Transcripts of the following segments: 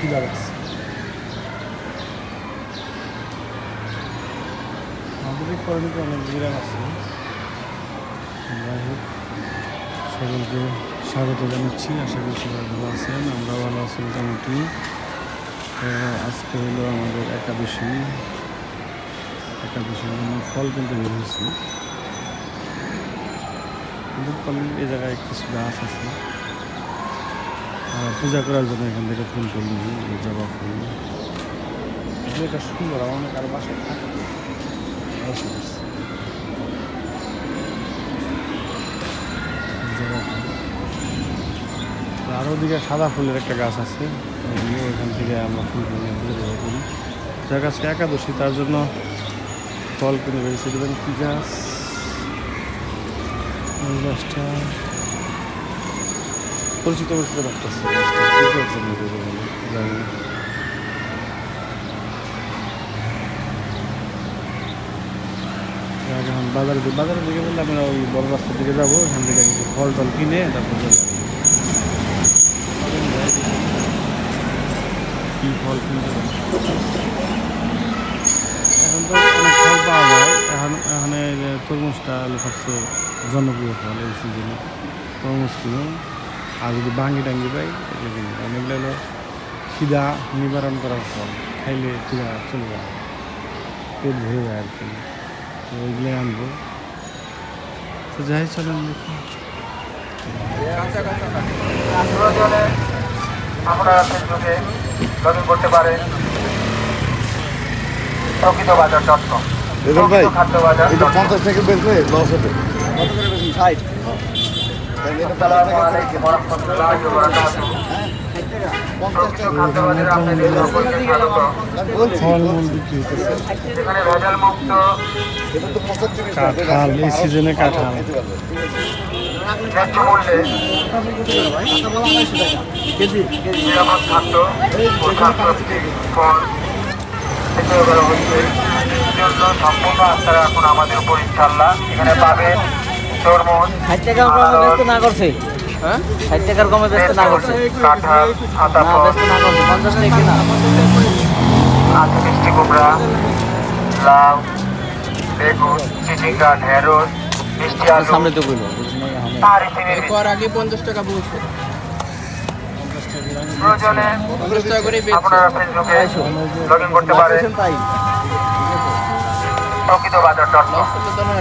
খিদা লাগছে আমাদের সকলকে স্বাগত জানাচ্ছি। আশা করি সবাই ভালো আছেন আমরা ভালো আছি মোটামুটি। আজকে হলো আমাদের একাদশী। একাদশীর জন্য ফল কিনতে বের কিন্তু ফলের এই জায়গায় কিছু গাছ আছে। আর পূজা করার জন্য এখান থেকে ফুল নিই এই জবা ফুল এটা সুন্দর অনেক আরও বাসায় ফুল। তো ওদিকে সাদা ফুলের একটা গাছ আছে। এখান থেকে আমরা ফুল নিয়ে পুজো করি যার গাছকে একাদশী, তার জন্য ফল কিনে বেরিয়েছে দেবেন কী গাছ। এই গাছটা। পরিচিত পরিচিত গাছটা জানি না। এখন বাজারে বাজারের দিকে বললে আমরা ওই বড় রাস্তার দিকে যাব। এখান থেকে কিছু ফল টল কিনে তারপর। কি ফল কিনতে পারি এখন তো অনেক ফল পাওয়া যায়। এখন, এখানে তরমুজটা হলো সবচেয়ে জনপ্রিয় ফল এই সিজনে তরমুজ কিনো আর যদি বাঙ্গি টাঙ্গি পাই এগুলো কিনি কারণ এগুলো হলো খিদা নিবারণ করার ফল। খাইলে খিদা চলে যায়, পেট ভরে যায় আর কি। তো ওইগুলোই আনব। তো যাই, চলেন দেখি। আপনারা ফেসবুকে লগ করতে পারেন। প্রকৃত বাজার ডট কম রেজাল ভাই এটা পঞ্চাশ থেকে করে লস হবে। আসসালামু আলাইকুম ওয়া রাহমাতুল্লাহি ওয়া বারাকাতুহু প্রকৃত খাদ্য বাজারে আপনাদের সকলকে স্বাগত ফলমূল বিক্রি হতেছে যেখানে ভেজাল মুক্ত এটা তো পঁচাত্তর কাঁঠাল এই সিজনে কাঁঠাল। ন্যায্য মূল্যে নিরাপদ খাদ্য ও স্বাস্থ্যকর ফল বিক্রয় করা হচ্ছে জন্য সম্পূর্ণ আপনারা এখন আমাদের উপর ইনশাল্লাহ এখানে পাবেন তরমুজ ষাট টাকার কমে ব্যস্ত না করছে। হ্যাঁ? ষাট টাকার কমে ব্যস্ত না করছে। কাঁঠাল আতা না ব্যস্ত না করছে। পঞ্চাশ টাকা না আছে মিষ্টি কুমড়া লাউ বেগুন চিচিঙ্গা ঢেঁড়স মিষ্টি আলু। সামনে তো কইলো। আর আগে পঞ্চাশ টাকা বলছে। প্রয়োজনে আপনারা ফেসবুকে লগ ইন করতে পারেন প্রকৃত বাজার ডট কম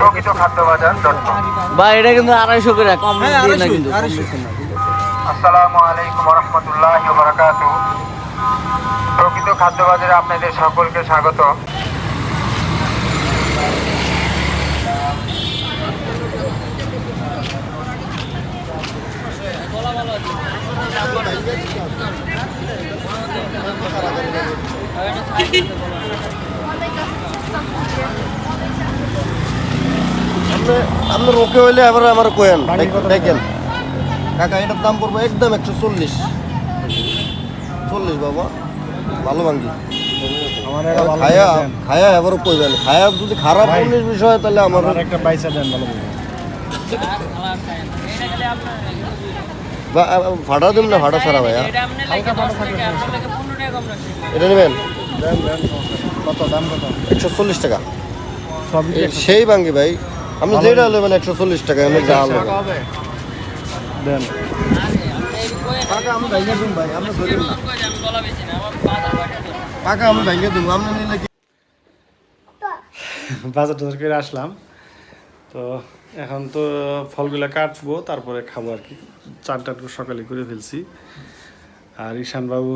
প্রকৃত খাদ্য বাজার ডট কম বা এটা কিন্তু আড়াইশো করে কম দিয়ে না কিন্তু। কম আড়াইশো। বেশি না। আসসালামু আলাইকুম রহমতুল্লাহ বারাকাতু প্রকৃত খাদ্য বাজারে আপনাদের সকলকে স্বাগত আপনি আপনার ওকে হইলে এবার আমার কোয়েন দেখেন। কাকা এটার দাম পড়ব একদম একশো চল্লিশ। চল্লিশ বাবা। ভালো ভাঙ্গি খায়া খায়া এবারও কইবেন খায়া যদি খারাপ জিনিস বিষয় তাহলে আমার একটা বাইসা দেন ভালো ভাড়া দিন না ভাড়া ছাড়া ভাইয়া। এটা নেবেন? দেন দেন কত দাম কত? একশো চল্লিশ টাকা। সেই ভাঙ্গি ভাই। আপনি ভালো যেটা নেবেন একশো চল্লিশ টাকা এমনি যা দেন। আমি আমি বাজার টাজার করে আসলাম। তো এখন তো ফলগুলো কাটবো তারপরে খাব আর কি। টান করে সকালে করে ফেলছি। আর ঈশানবাবু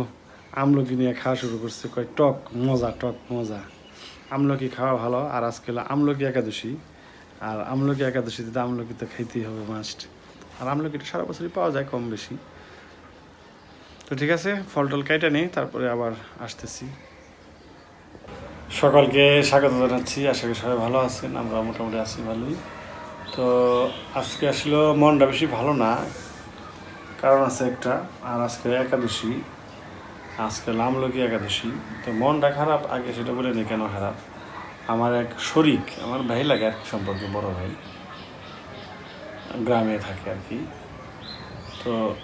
আমলকি নিয়ে খাওয়া শুরু করছে। কয় টক মজা টক মজা। আমলকি খাওয়া ভালো আর আজকে হলো আমলকি একাদশী। আর আমলকি একাদশীতে আমলকি তো খাইতেই হবে মাস্ট আর আমলকিটা সারা বছরই পাওয়া যায় কম বেশি। তো ঠিক আছে ফল টল কেটে নিই তারপরে আবার আসতেছি। সকলকে স্বাগত জানাচ্ছি, আশা করি সবাই ভালো আছেন, আমরা মোটামুটি আছি ভালোই। তো আজকে আসলে মনটা বেশি ভালো না, কারণ আছে একটা, আর আজকে একাদশী, আজকে লামলকি একাদশী। তো মনটা খারাপ, আগে সেটা বলে নি কেন খারাপ? আমার এক শরিক, আমার ভাই লাগে আর কি সম্পর্কে, বড় ভাই। গ্রামে থাকে আর কি। তো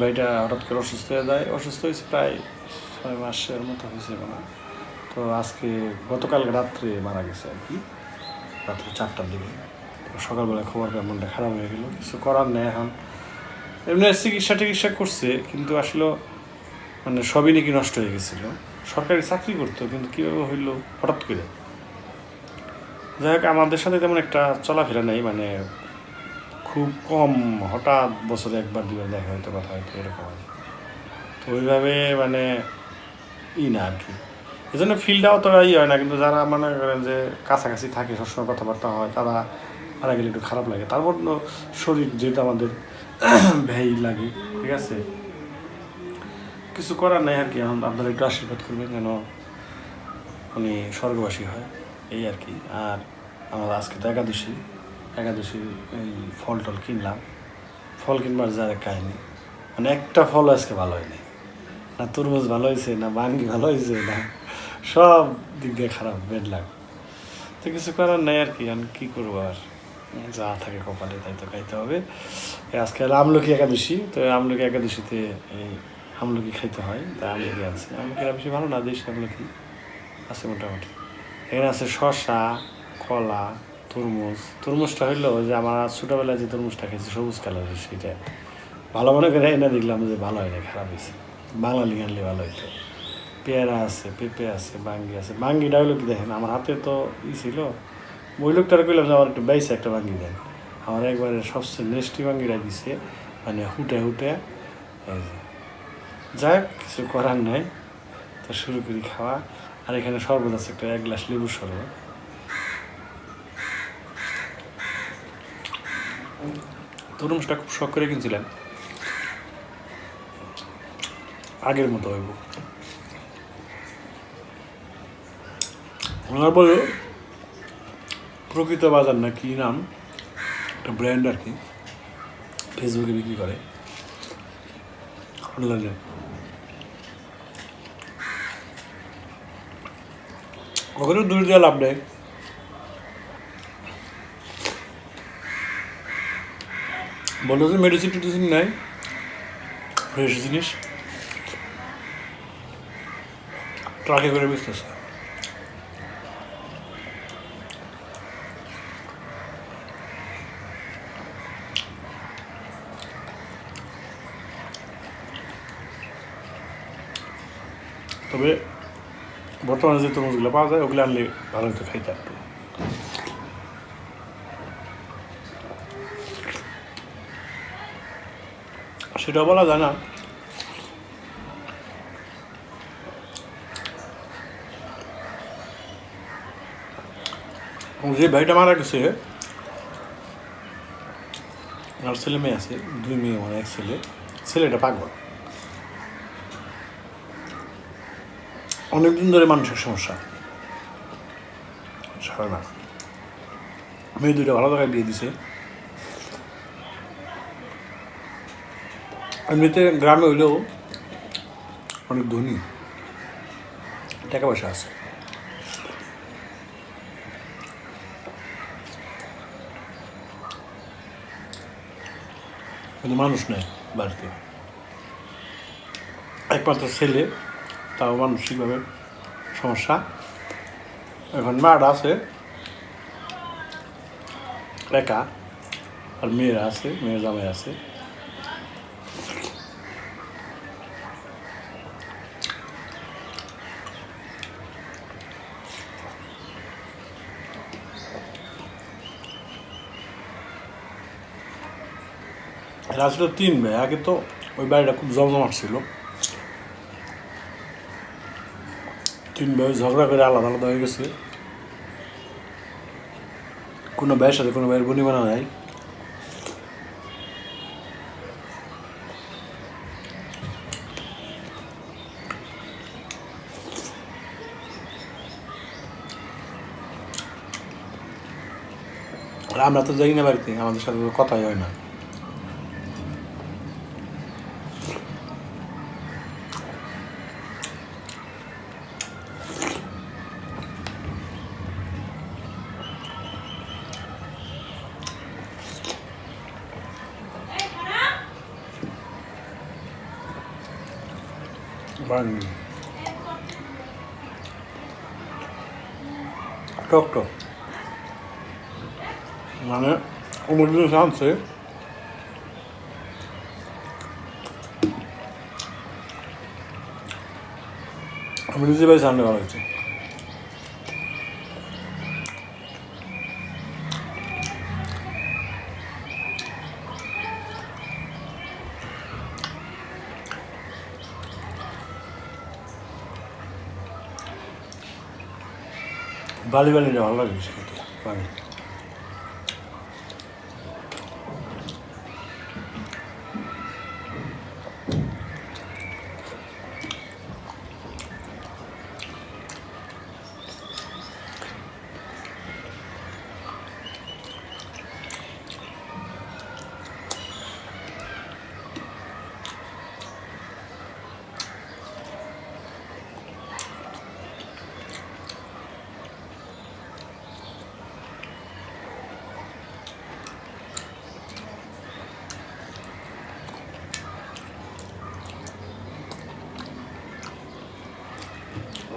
ভাইটা হঠাৎ করে অসুস্থ হয়ে যায়। অসুস্থ হয়েছে প্রায় ছয় মাসের মতো হয়েছে মনে তো আজকে গতকাল রাত্রে মারা গেছে আর কি। রাত্রে চারটার দিকে। সকালবেলা খবর পেয়ে মনটা খারাপ হয়ে গেলো। কিছু করার নেই এখন। এমনি চিকিৎসা টিকিৎসা করছে, কিন্তু আসলে মানে সবই নাকি নষ্ট হয়ে গেছিল। সরকারি চাকরি করতো, কিন্তু কীভাবে হইল? হঠাৎ করে। যাই হোক, আমাদের সাথে তেমন একটা চলাফেরা নেই মানে খুব কম, হঠাৎ বছরে একবার দুবার দেখা হয়তো, কথা হয়তো, এরকম আর তো ওইভাবে মানে ই না আর কি। এই জন্য ফিল্ডটাও তোরা ই হয় না, কিন্তু যারা মনে করেন যে কাছাকাছি থাকে, সবসময় কথাবার্তা হয়, তারা মারা গেলে একটু খারাপ লাগে। তারপর শরীর যেহেতু আমাদের ব্যয় লাগে, ঠিক আছে? কিছু করার নাই আর কি, এখন আপনারা একটু আশীর্বাদ করবেন যেন উনি স্বর্গবাসী হয়। এই আর কি। আর আমার আজকে তো একাদশী একাদশী এই ফল টল কিনলাম। ফল কিনবার যার কাহিনি মানে একটা ফল আজকে ভালো হয়নি। না তরমুজ ভালো হয়েছে না বাঙ্গি ভালো হয়েছে না সব দিক দিয়ে খারাপ বেড লাগ তো কিছু করার নেই আর কি আমি কী করব আর? যা থাকে কপালে তাই তো খাইতে হবে। আজকে আমলকি একাদশী, তো আমলকি একাদশীতে এই আমলকি খাইতে হয় তাই আমলকি আছে। আমলকিরা বেশি ভালো না, দেশি আমলকি আছে মোটামুটি। এখানে আছে শসা কলা তরমুজ। তরমুজটা হইল যে আমার ছোটোবেলায় যে তরমুজটা খেয়েছি সবুজ কালারের সেটা ভালো মনে করে এনে দেখলাম যে ভালো হয় না খারাপ হয়েছে। বাঙালি আনলে ভালো হইতো। পেয়ারা আছে পেঁপে আছে বাঙ্গি আছে। বাঙ্গিটা হইল কি দেখেন আমার হাতে তো ই ছিল। ওই লোকটার কইলাম যে আমার একটু বাইসে একটা বাঙ্গি দেন। আমার একবারে সবচেয়ে নেস্টি বাঙ্গিটা দিছে মানে হুটে হুটে। এই যে। যাই হোক, কিছু করার নাই। তো শুরু করি খাওয়া। আর এখানে শরবত আছে, একটা এক গ্লাস লেবুর শরবত। তরমুজটা খুব শখ করে কিনছিলাম। আগের মতো হইব। ওনার বলো প্রকৃত বাজার না কি নাম? একটা ব্র্যান্ড আর কি ফেসবুকে বিক্রি করে। অনলাইনে ওখানে দূর দিয়ে লাভ নেই। বলল যে মেডিসিন টেডিসিন নেই। ফ্রেশ জিনিস। ট্রাকে করে বেচতেছে। তবে বর্তমানে যে তরমুজগুলো পাওয়া যায়, ওগুলো আনলে ভালো হতো খাইতে একটু সেটা বলা যায় না। যে ভাইটা মারা গেছে আর ছেলে মেয়ে আছে, দুই মেয়ে মানে এক ছেলে। ছেলেটা পাগল। অনেকদিন ধরে মানসিক সমস্যা। না মেয়ে দুইটা ভালো জায়গায় বিয়ে দিছে। এমনিতে গ্রামে হইলেও অনেক ধনী। টাকা পয়সা আছে। কিন্তু মানুষ নেই বাড়িতে। একমাত্র ছেলে। তাও মানসিকভাবে সমস্যা। এখন মাটা আছে, একা, আর মেয়েরা আছে, মেয়ের জামাই আছে। এরা তিন মেয়ে, আগে তো ওই বাড়িটা খুব জমজমাট ছিল। তিন ভাই ঝগড়া করে আলাদা আলাদা হয়ে গেছে। কোনো ভাইয়ের সাথে কোনো ভাইয়ের বনি বানা নাই। আমরা তো যাই না বাড়িতে, আমাদের সাথে কথাই হয় না। বাঙালি টক টক মানে অমর জিনিস আনছে আমি নিজে বাড়ি সামনে ভালো বালি বালিটা ভালো লাগে খেতে বালি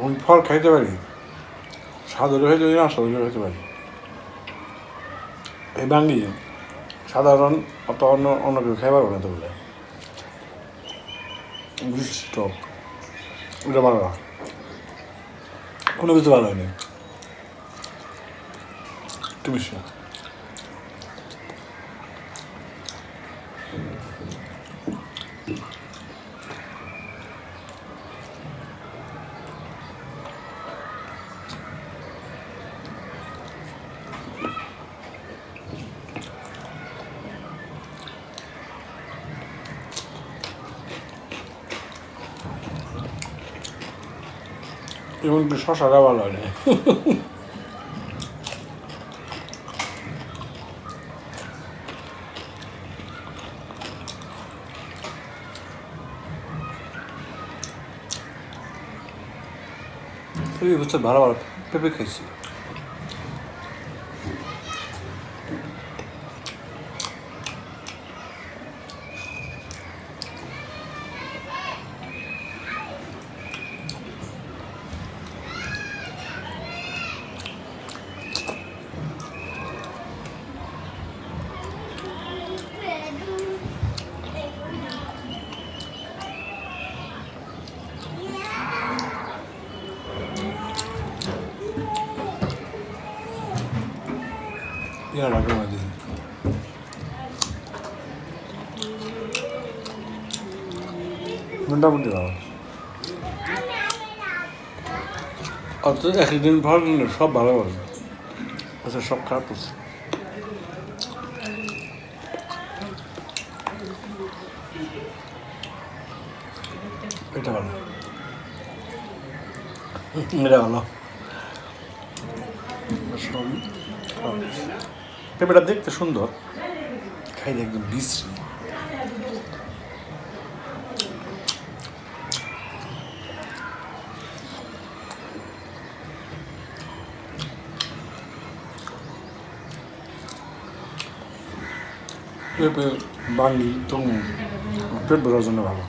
আমি ফল খাইতে পারি। স্বাদ হলে হয়তো না হলে হইতে পারি। এই বাঙ্গি, সাধারণ অত অন্য অন্য কেউ খাই পারব না তো বলে। কোনো কিছু ভালো হয়নি। তুমি এমনকি শশাটা ভালো হয় না। এই ভালো ভালো পেঁপে খাইছি। লাগে না দিন মোটামুটি ভালো। অত একদিন ভালো সব ভালো ভালো আচ্ছা সব খারাপ হচ্ছে। এটা ভালো। এটা ভালো। পেঁপেটা দেখতে সুন্দর। খাইতে একদম বিশ্রী। পেঁপে বাঙি তো পেট ভরার জন্য ভালো।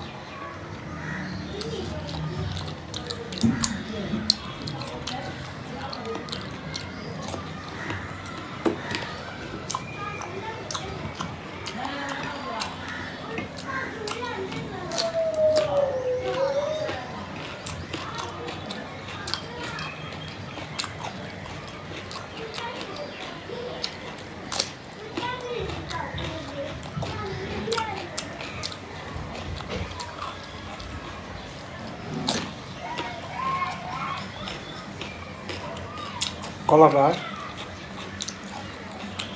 কলাটা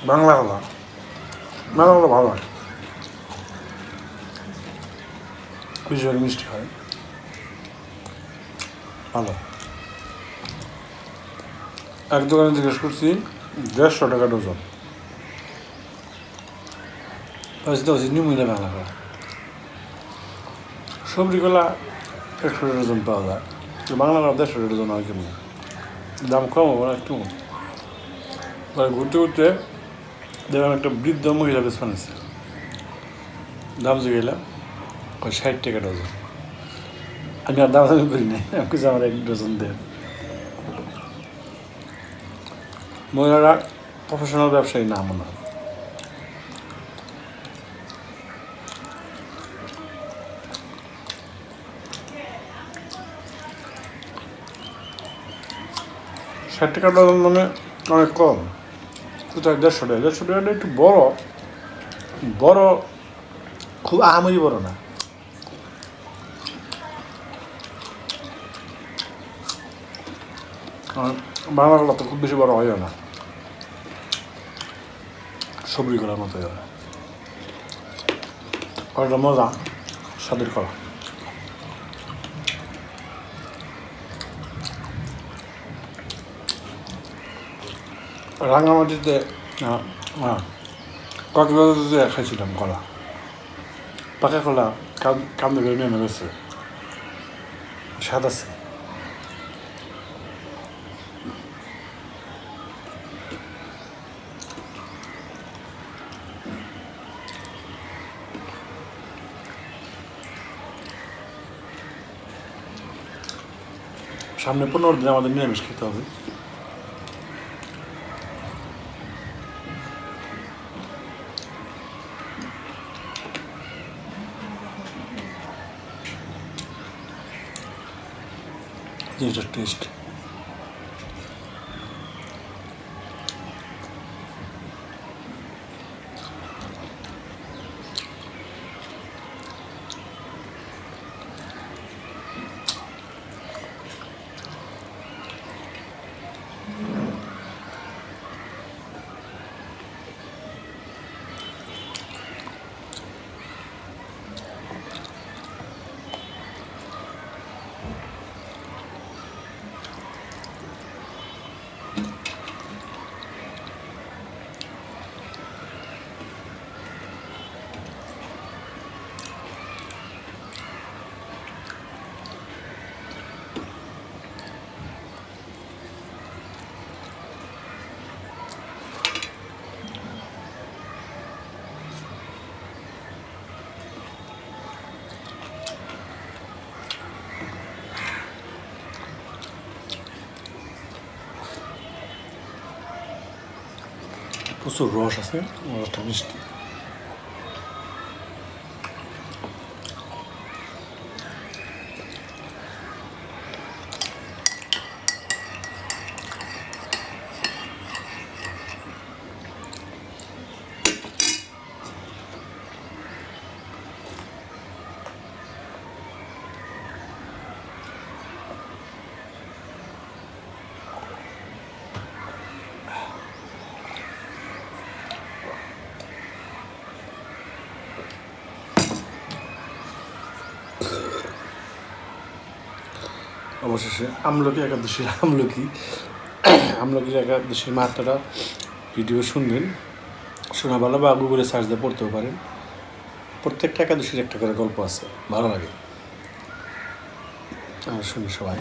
বাংলা কলা বাংলা কলা ভালো হয়। বেশি করে মিষ্টি হয়। ভালো। এক দোকানে জিজ্ঞেস করছি, দেড়শো টাকা ডজন। নিমুইনা বাংলা কলা। সবজি কলা একশো ডজন পাওয়া যায়। বাংলা কলা দেড়শো ডজন হয় কেমন? দাম কম হবে, না একটু পরে ঘুরতে ঘুরতে দেখলাম একটা বৃদ্ধ মহিলা বেশ বানিয়েছে দাম যে গেলাম ওই ষাট টাকা ডজন। আমি আর দাম দামি করি নাই, আমি কিছু আমার এক ডজন দেন। মহিলারা প্রফেশনাল ব্যবসায়ী না মনে হয়। ষাট টাকা ডজন মানে অনেক কম। কোথায়? দেড়শো টাকা। দেড়শো টাকাটা একটু বড়। বড় খুব আহামরি বড় না। কারণ বাংলা তো খুব বেশি বড় হয় না। সবজি কলার মতো হয়। মজা, স্বাদের কলা রাঙামাটিতে কক্সবাজারে খাইছিলাম কলা। পাকা কলা কাম কামড়ে করে নেমে গেছে। স্বাদ আছে। সামনে পনেরো দিন আমাদের নিরামিষ খেতে হবে। জিনিসটার টেস্ট প্রচুর রস আছে রসটা মিষ্টি অবশেষে আমলকি একাদশীর আমলকি। আমলকির একাদশীর মাত্রাটা ভিডিও শুনবেন, শোনা ভালো বা গুগলে সার্চ দিয়ে পড়তেও পারেন। প্রত্যেকটা একাদশীর একটা করে গল্প আছে, ভালো লাগে। আর শুনি সবাই।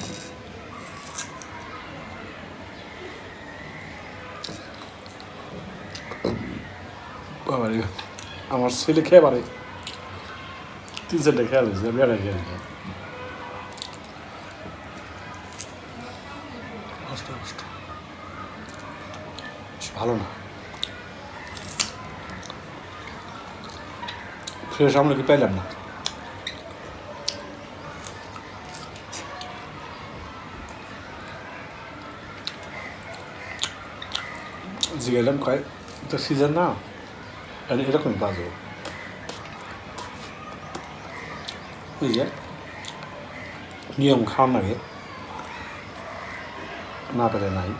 আমার ছেলে খেয়ে পারে তিন চারটে খেয়াল হয়েছে আর খেয়াল নেই কষ্ট কষ্ট বেশ ভালো না। ফ্রেশ আমরা কি পাইলাম না। জিগাইলাম কয়, তো সিজন না এরকমই বাজো। ওই যে, নিয়ম খাওয়ার লাগে না পেলে নাই।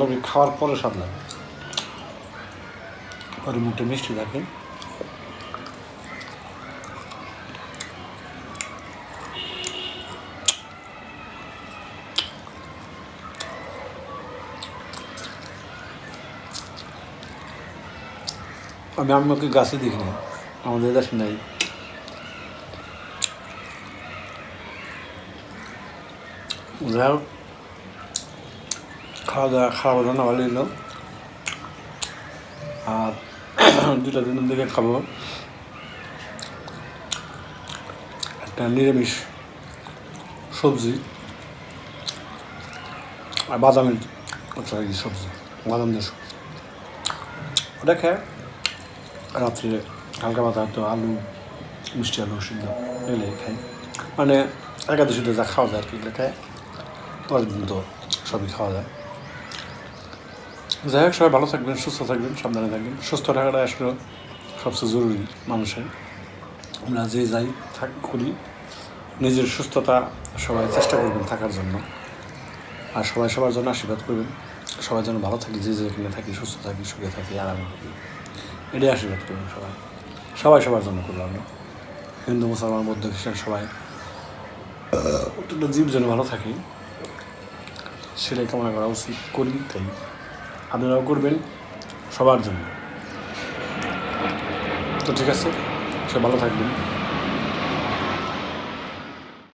লাগে খাওয়ার পরে স্বাদ লাগে। পরে মুখটা মিষ্টি থাকে। আমি আমাকে গাছে দেখি না আমাদের দেশে নাই। যাই হোক খাওয়া দাওয়া খাওয়া দাওয়া ভালো হলো আর দুটা দিনের দিকে খাব। একটা নিরামিষ সবজি আর বাদামের সরি সবজি, বাদাম দিয়ে সবজি। ওটা খেয়ে রাত্রে হালকা পাতা হয়তো আলু, মিষ্টি আলু, সিদ্ধ এলে খাই। মানে একাদশীতে যা খাওয়া যায় আর কি, এগুলো খায় পরের দিন তো সবই খাওয়া যায়। যাই হোক, সবাই ভালো থাকবেন, সুস্থ থাকবেন, সাবধানে থাকবেন। সুস্থ থাকাটা আসলে সবচেয়ে জরুরি মানুষের। আমরা যে যাই থাক করি, নিজের সুস্থতা সবাই চেষ্টা করবেন থাকার জন্য। আর সবাই সবার জন্য আশীর্বাদ করবেন। সবাই যেন ভালো থাকি, যে যেখানে থাকি, সুস্থ থাকি, সুখে থাকি, আরামে থাকি, এটাই আশীর্বাদ করবেন সবাই। সবাই সবার জন্য করলাম হিন্দু, মুসলমান, বৌদ্ধ, খ্রিস্টান সবাই প্রত্যেকটা জীব যেন ভালো থাকে, সেটাই কামনা করা উচিত করি, তাই। আপনারাও করবেন সবার জন্য। তো ঠিক আছে সে ভালো থাকবেন।